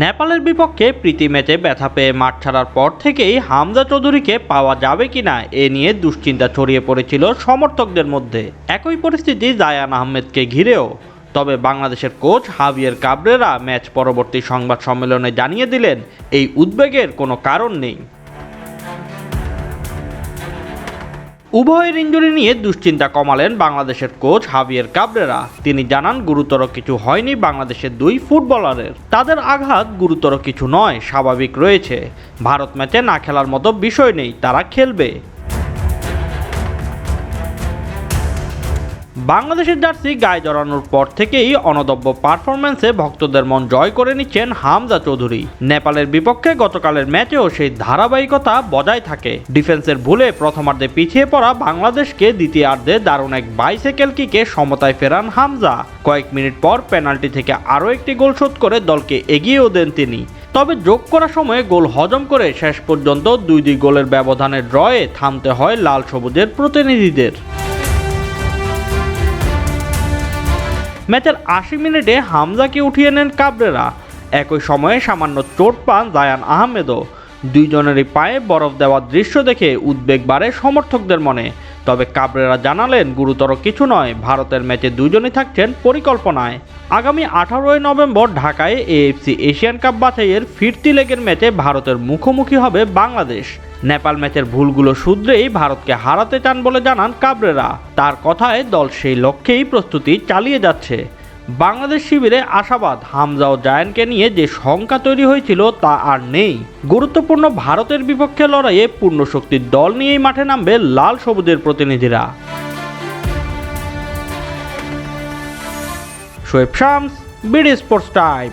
নেপালের বিপক্ষে প্রীতি ম্যাচে ব্যথা পেয়ে মাঠ ছাড়ার পর থেকেই হামজা চৌধুরীকে পাওয়া যাবে কিনা এ নিয়ে দুশ্চিন্তা ছড়িয়ে পড়েছিল সমর্থকদের মধ্যে। একই পরিস্থিতি জায়ান আহমেদকে ঘিরেও। তবে বাংলাদেশের কোচ হাভিয়ের কাবরেরা ম্যাচ পরবর্তী সংবাদ সম্মেলনে জানিয়ে দিলেন, এই উদ্বেগের কোনো কারণ নেই। উভয়ের ইঞ্জুরি নিয়ে দুশ্চিন্তা কমালেন বাংলাদেশের কোচ হাভিয়ের কাবরেরা। তিনি জানান, গুরুতর কিছু হয়নি বাংলাদেশের দুই ফুটবলারের। তাদের আঘাত গুরুতর কিছু নয়, স্বাভাবিক রয়েছে। ভারত ম্যাচে না খেলার মতো বিষয় নেই, তারা খেলবে। বাংলাদেশের জার্সি গায়ে জড়ানোর পর থেকেই অনদব্য পারফরম্যান্সে ভক্তদের মন জয় করে নিচ্ছেন হামজা চৌধুরী। নেপালের বিপক্ষে গতকালের ম্যাচেও সেই ধারাবাহিকতা বজায় থাকে। ডিফেন্সের ভুলে প্রথমার্ধে পিছিয়ে পড়া বাংলাদেশকে দ্বিতীয়ার্ধে দারুণ এক বাইসাইকেল কিকে সমতায় ফেরান হামজা। কয়েক মিনিট পর পেনাল্টি থেকে আরও একটি গোল শোধ করে দলকে এগিয়েও দেন তিনি। তবে যোগ করার সময় গোল হজম করে শেষ পর্যন্ত দুই দুই গোলের ব্যবধানের ড্রয়ে থামতে হয় লাল সবুজের প্রতিনিধিদের। ম্যাচের আশি মিনিটে হামজাকে উঠিয়ে নেন কাবরেরা। একই সময়ে সামান্য চোট পান জায়ান আহমেদও। দুইজনেরই পায়ে বরফ দেওয়ার দৃশ্য দেখে উদ্বেগ বাড়ে সমর্থকদের মনে। তবে কাবরেরা জানালেন, গুরুতর কিছু নয়। ভারতের ম্যাচে দুজনই থাকছেন পরিকল্পনায়। আগামী আঠারোই নভেম্বর ঢাকায় এএফসি এশিয়ান কাপ বাছাইয়ের ফিরতি লেগের ম্যাচে ভারতের মুখোমুখি হবে বাংলাদেশ। নেপাল ম্যাচের ভুলগুলো শুধরেই ভারতকে হারাতে চান বলে জানান কাবরেরা। তার কথায় দল সেই লক্ষ্যেই প্রস্তুতি চালিয়ে যাচ্ছে। বাংলাদেশ শিবিরে আশাবাদ, হামজা ও জায়ানকে নিয়ে যে শঙ্কা তৈরি হয়েছিল তা আর নেই। গুরুত্বপূর্ণ ভারতের বিপক্ষে লড়াইয়ে পূর্ণ শক্তির দল নিয়েই মাঠে নামবে লাল সবুজের প্রতিনিধিরা। Shoaib Shams, BD sports time.